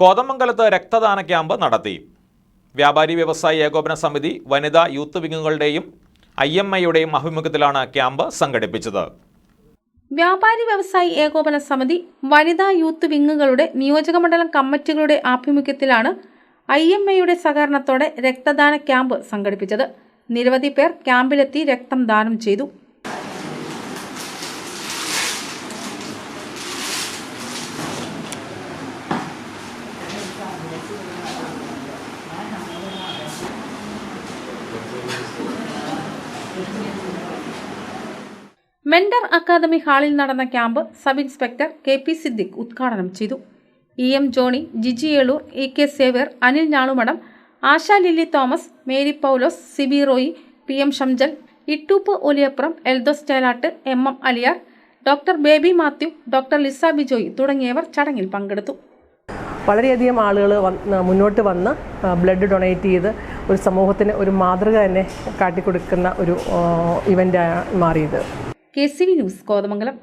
കോതമംഗലത്ത് രക്തദാന ക്യാമ്പ് നടത്തി. വ്യാപാരി വ്യവസായി ഏകോപന സമിതി വനിതാ യൂത്ത് വിങ്ങുകളുടെയും ഐ എം ഐയുടെയും ആഭിമുഖ്യത്തിലാണ് ക്യാമ്പ് സംഘടിപ്പിച്ചത്. വ്യാപാരി വ്യവസായി ഏകോപന സമിതി വനിതാ യൂത്ത് വിങ്ങുകളുടെ നിയോജകമണ്ഡലം കമ്മിറ്റികളുടെ ആഭിമുഖ്യത്തിലാണ് ഐ എം ഐയുടെ സഹകരണത്തോടെ രക്തദാന ക്യാമ്പ് സംഘടിപ്പിച്ചത്. നിരവധി പേർ ക്യാമ്പിലെത്തി രക്തം ദാനം ചെയ്തു. മെന്റർ അക്കാദമി ഹാളിൽ നടന്ന camp sub inspector K P Siddique ഉദ്ഘാടനം ചെയ്തു. E M Johny Jiji Elur E K Xavier Anil Njalumadam Asha Lilly Thomas Mary Paulose Sibi Roy P M Shamjal Ittoop Oliyappuram Eldhose Chelatt M M Aliyar doctor Baby Mathew doctor Lisa Bijoy തുടങ്ങിയവർ ചടങ്ങിൽ പങ്കെടുത്തു. വളരെയധികം ആളുകൾ മുന്നോട്ട് വന്ന് blood donate ചെയ്ത് ഒരു സമൂഹത്തിന് ഒരു മാതൃക തന്നെ കാട്ടിക്കൊടുക്കുന്ന ഒരു ഇവന്റാണ് മാറിയത്. K C V news Kothamangalam.